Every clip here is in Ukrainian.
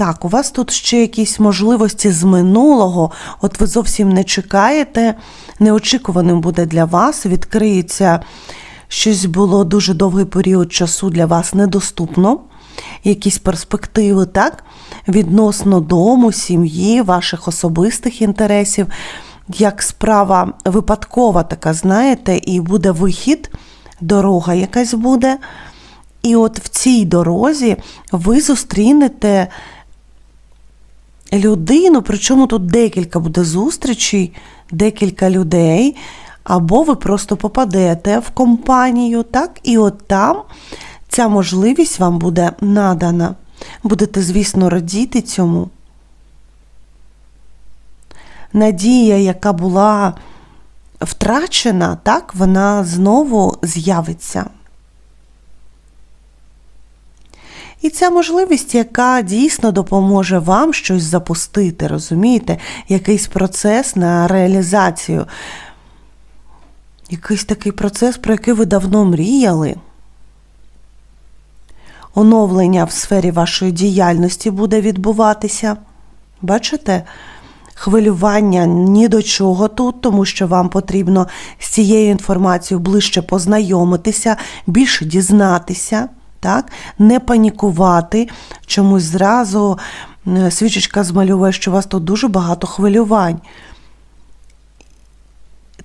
Так, у вас тут ще якісь можливості з минулого, от ви зовсім не чекаєте, неочікуваним буде для вас, відкриється щось було дуже довгий період часу для вас недоступно, якісь перспективи, так? Відносно дому, сім'ї, ваших особистих інтересів, як справа випадкова така, знаєте, і буде вихід, дорога якась буде. І от в цій дорозі ви зустрінете людину, причому тут декілька буде зустрічей, декілька людей, або ви просто попадете в компанію, так? І от там ця можливість вам буде надана. Будете, звісно, радіти цьому. Надія, яка була втрачена, так, вона знову з'явиться. І ця можливість, яка дійсно допоможе вам щось запустити, розумієте, якийсь процес на реалізацію, якийсь такий процес, про який ви давно мріяли. Оновлення в сфері вашої діяльності буде відбуватися. Бачите? Хвилювання ні до чого тут, тому що вам потрібно з цією інформацією ближче познайомитися, більше дізнатися, так? не панікувати. Чомусь зразу свічечка змалює, що у вас тут дуже багато хвилювань.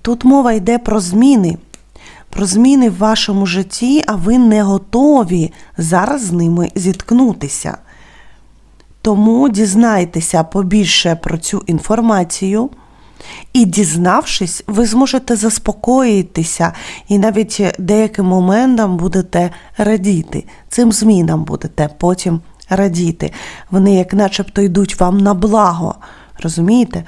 Тут мова йде про зміни, про зміни в вашому житті, а ви не готові зараз з ними зіткнутися. Тому дізнайтеся побільше про цю інформацію. І дізнавшись, ви зможете заспокоїтися і навіть деяким моментам будете радіти. Цим змінам будете потім радіти. Вони як начебто йдуть вам на благо. Розумієте?